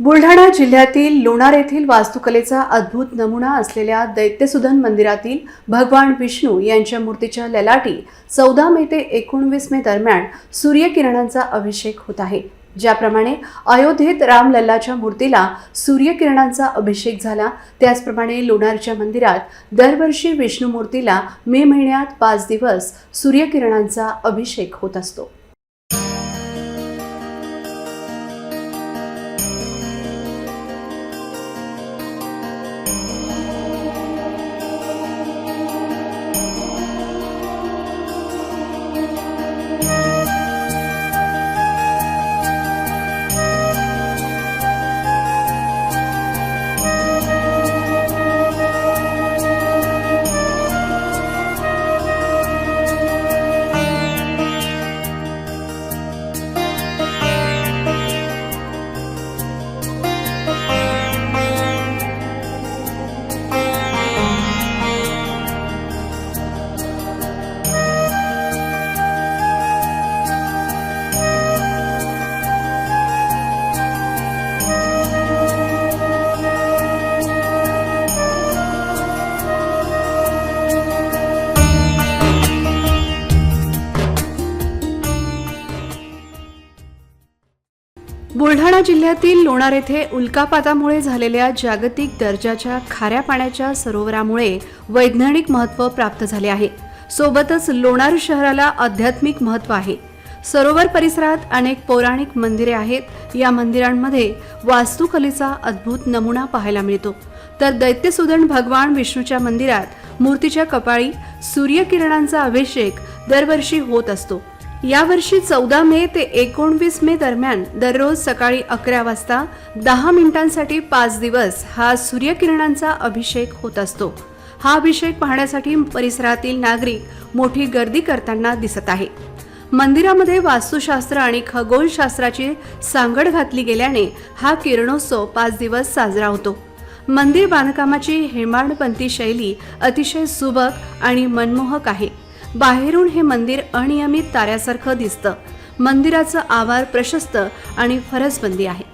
बुलढाणा जिल्ह्यातील लोणार येथील वास्तुकलेचा अद्भुत नमुना असलेल्या दैत्यसुधन मंदिरातील भगवान विष्णू यांच्या मूर्तीच्या ललाटी चौदा मे ते एकोणवीस मे दरम्यान सूर्यकिरणांचा अभिषेक होत आहे. ज्याप्रमाणे अयोध्येत रामलल्लाच्या मूर्तीला सूर्यकिरणांचा अभिषेक झाला त्याचप्रमाणे लोणारच्या मंदिरात दरवर्षी विष्णू मूर्तीला मे महिन्यात पाच दिवस सूर्यकिरणांचा अभिषेक होत असतो. बुलढाणा जिल्ह्यातील लोणार येथे उल्कापातामुळे झालेल्या जागतिक दर्जाच्या खाऱ्या पाण्याच्या सरोवरामुळे वैज्ञानिक महत्त्व प्राप्त झाले आहे. सोबतच लोणार शहराला आध्यात्मिक महत्त्व आहे. सरोवर परिसरात अनेक पौराणिक मंदिरे आहेत. या मंदिरांमध्ये वास्तुकलेचा अद्भुत नमुना पाहायला मिळतो. तर दैत्यसुदन भगवान विष्णूच्या मंदिरात मूर्तीच्या कपाळी सूर्यकिरणांचा अभिषेक दरवर्षी होत असतो. यावर्षी चौदा मे ते एकोणवीस मे दरम्यान दररोज सकाळी अकरा वाजता दहा मिनिटांसाठी पाच दिवस हा सूर्यकिरणांचा अभिषेक होत असतो. हा अभिषेक पाहण्यासाठी परिसरातील नागरिक मोठी गर्दी करताना दिसत आहे. मंदिरामध्ये वास्तुशास्त्र आणि खगोलशास्त्राची सांगड घातली गेल्याने हा किरणोत्सव पाच दिवस साजरा होतो. मंदिर बांधकामाची हेमाडपंथी शैली अतिशय सुबक आणि मनमोहक आहे. बाहेरून हे मंदिर अनियमित ताऱ्यासारखं दिसतं. मंदिराचं आवार प्रशस्त आणि फरसबंदी आहे.